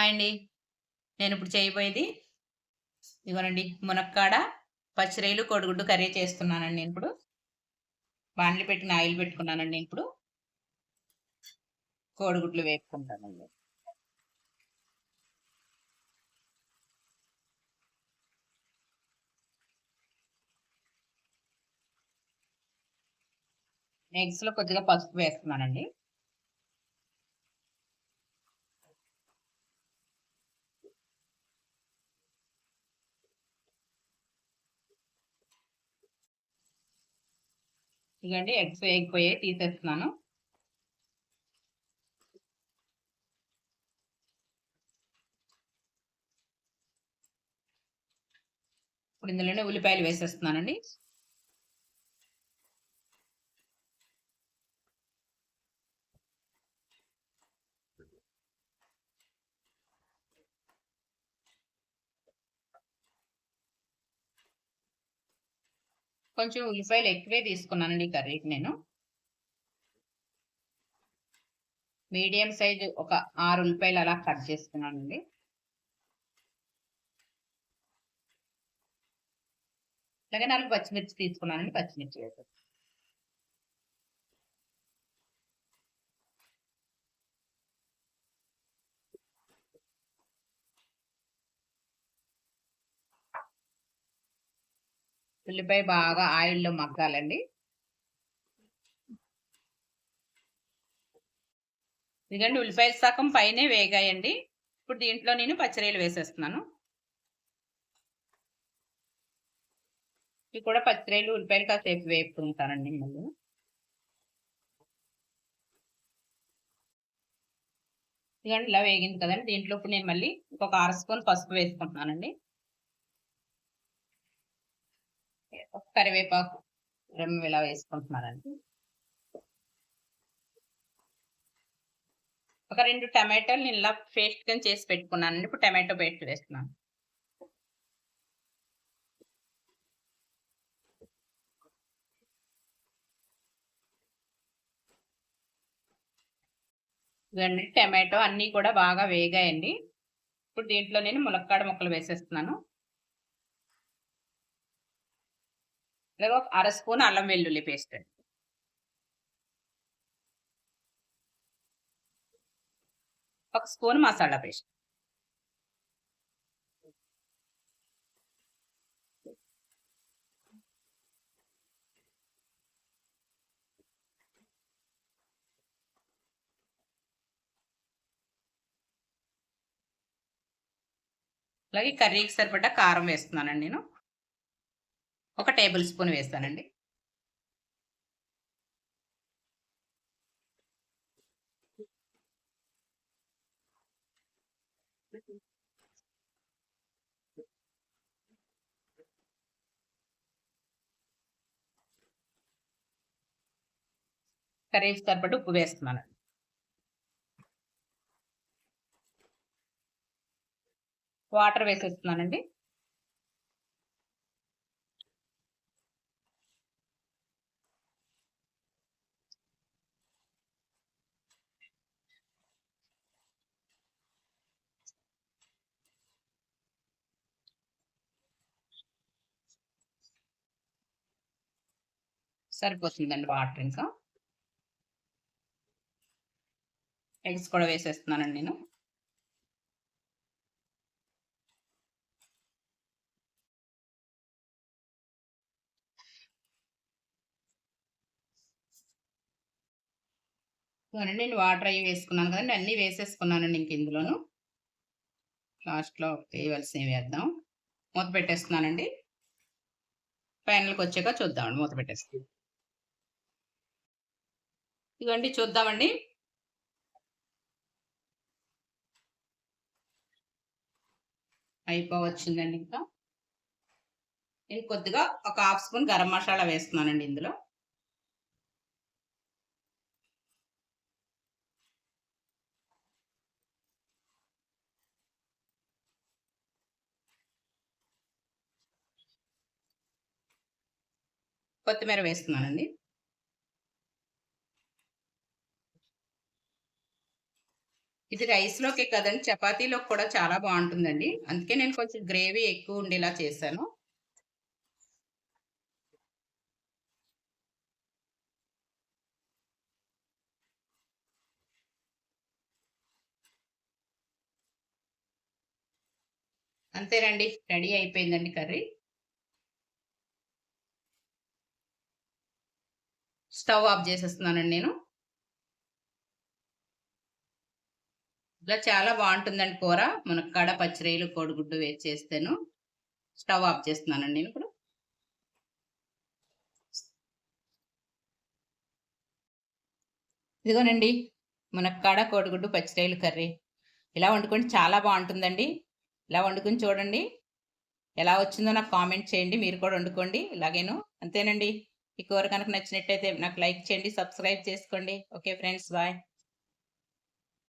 Hi అండి. నేను ఇప్పుడు చేయబోయేది ఇదిగోనండి మునక్కాడ పచ్చిరొయ్యలు కోడిగుడ్డు కర్రీ చేస్తున్నానండి నేను ఇప్పుడు. బాండ్లు పెట్టిన ఆయిల్ పెట్టుకున్నానండి నేను ఇప్పుడు. కోడిగుడ్లు వేపుకుంటానండి. ఎగ్స్లో కొద్దిగా పసుపు వేస్తున్నానండి. ఇదిగండి ఎగ్స్ వేగిపోయి తీసేస్తున్నాను. ఇప్పుడు ఇందులోనే ఉల్లిపాయలు వేసేస్తున్నానండి. కొంచెం ఉల్లిపాయలు ఎక్కువే తీసుకున్నానండి కర్రీకి నేను. మీడియం సైజు ఒక ఆరు ఉల్లిపాయలు అలా కట్ చేసుకున్నానండి అలాగే నాలుగు పచ్చిమిర్చి తీసుకున్నానండి పచ్చిమిర్చి వేసాను ఉల్లిపాయ బాగా ఆయిల్లో మగ్గాలండి. ఇదిగండి ఉల్లిపాయ సగం పైనే వేగాయండి. ఇప్పుడు దీంట్లో నేను పచ్చిరొయ్యలు వేసేస్తున్నాను. ఇవి కూడా పచ్చిరొయ్యలు ఉల్లిపాయలు కాసేపు వేపుకుంటానండి మళ్ళీ. ఇదిగండి ఇలా వేగింది కదండి. దీంట్లో ఇప్పుడు నేను మళ్ళీ ఇంకొక అర స్పూన్ పసుపు వేసుకుంటున్నానండి. కరివేపాకు రెమ్మ ఇలా వేసుకుంటున్నానండి. ఒక రెండు టమాటోలు నేను ఇలా పేస్ట్ కింద చేసి పెట్టుకున్నానండి. ఇప్పుడు టమాటో పేస్ట్ వేస్తున్నాను. ఇదండి టమాటో అన్నీ కూడా బాగా వేగాయండి. ఇప్పుడు దీంట్లో నేను ములక్కాడ ముక్కలు వేసేస్తున్నాను. అలాగే ఒక అర స్పూన్ అల్లం వెల్లుల్లి పేస్ట్ అండి. ఒక స్పూన్ మసాలా పేస్ట్. అలాగే కర్రీకి సరిపడ్డ కారం వేస్తున్నానండి నేను. ఒక టేబుల్ స్పూన్ వేస్తానండి. కర్రీకి సరిపడి ఉప్పు వేస్తున్నాను. వాటర్ వేసేస్తున్నానండి. సరిపోతుందండి వాటర్ ఇంకా. ఎగ్స్ కూడా వేసేస్తున్నానండి నేను. నేను వాటర్ అవి వేసుకున్నాను కదండి అన్నీ వేసేసుకున్నానండి ఇంక ఇందులోను. లాస్ట్లో వేయవలసినవి వేద్దాం. మూత పెట్టేస్తున్నానండి. ఫైనల్కి వచ్చాక చూద్దామండి మూత పెట్టేస్తాం ఇదిగోండి చూద్దామండి. అయిపోవచ్చిందండి ఇంకా. నేను కొద్దిగా ఒక హాఫ్ స్పూన్ గరం మసాలా వేస్తున్నానండి ఇందులో. కొత్తిమీర వేస్తున్నానండి. ఇది రైస్‌లోకే కదండి చపాతీలోకి కూడా చాలా బాగుంటుందండి అందుకే నేను కొంచెం గ్రేవీ ఎక్కువ ఉండేలా చేశాను. అంతేనండి. రెడీ అయిపోయిందండి కర్రీ. స్టవ్ ఆఫ్ చేసేస్తున్నానండి నేను. ఇలా చాలా బాగుంటుందండి కూర. మునక్కాడ, పచ్చిరేలు కోడిగుడ్డు వేసి చేస్తాను స్టవ్ ఆఫ్ చేస్తున్నానండి నేను ఇప్పుడు. ఇదిగోనండి. మునక్కాడ, కోడిగుడ్డు, పచ్చిరేలు కర్రీ. ఇలా వండుకోండి చాలా బాగుంటుందండి ఇలా వండుకొని చూడండి. ఎలా వచ్చిందో నాకు కామెంట్ చేయండి. మీరు కూడా వండుకోండి ఇలాగేను. అంతేనండి. ఈ కూర కనుక నచ్చినట్టయితే నాకు లైక్ చేయండి, సబ్స్క్రైబ్ చేసుకోండి. Okay friends bye.